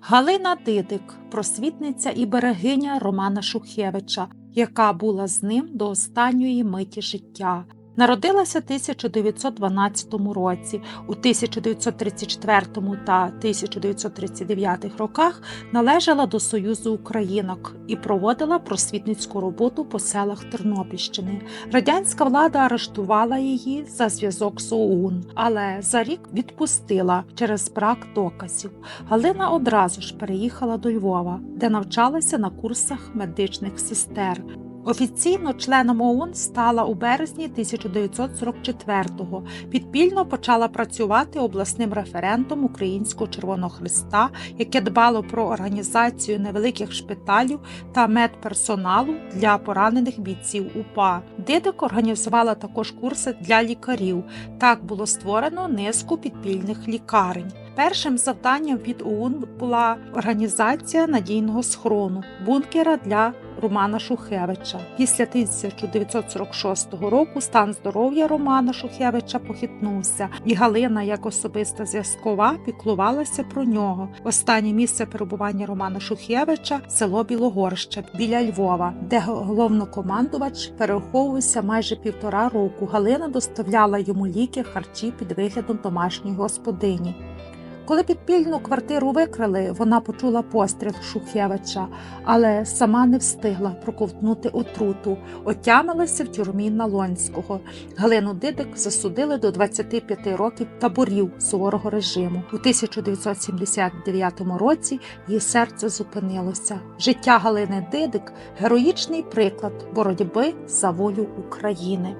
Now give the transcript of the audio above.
Галина Дидик, просвітниця і берегиня Романа Шухевича, яка була з ним до останньої миті життя. Народилася 1912 році. У 1934 та 1939 роках належала до Союзу Українок і проводила просвітницьку роботу по селах Тернопільщини. Радянська влада арештувала її за зв'язок з ОУН, але за рік відпустила через брак доказів. Галина одразу ж переїхала до Львова, де навчалася на курсах медичних сестер. Офіційно членом ОУН стала у березні 1944-го. Підпільно почала працювати обласним референтом Українського Червоного Христа, яке дбало про організацію невеликих шпиталів та медперсоналу для поранених бійців УПА. Дидик організувала також курси для лікарів. Так було створено низку підпільних лікарень. Першим завданням від ОУН була організація надійного схорону бункера для Романа Шухевича. Після 1946 року стан здоров'я Романа Шухевича похитнувся, і Галина, як особиста зв'язкова, піклувалася про нього. Останнє місце перебування Романа Шухевича село Білогорще біля Львова, де головнокомандувач переховувався майже півтора року. Галина доставляла йому ліки, харчі під виглядом домашньої господині. Коли підпільну квартиру викрили, вона почула постріл Шухевича, але сама не встигла проковтнути отруту, отямилася в тюрмі Налонського. Галину Дидик засудили до 25 років таборів суворого режиму. У 1979 році її серце зупинилося. Життя Галини Дидик героїчний приклад боротьби за волю України.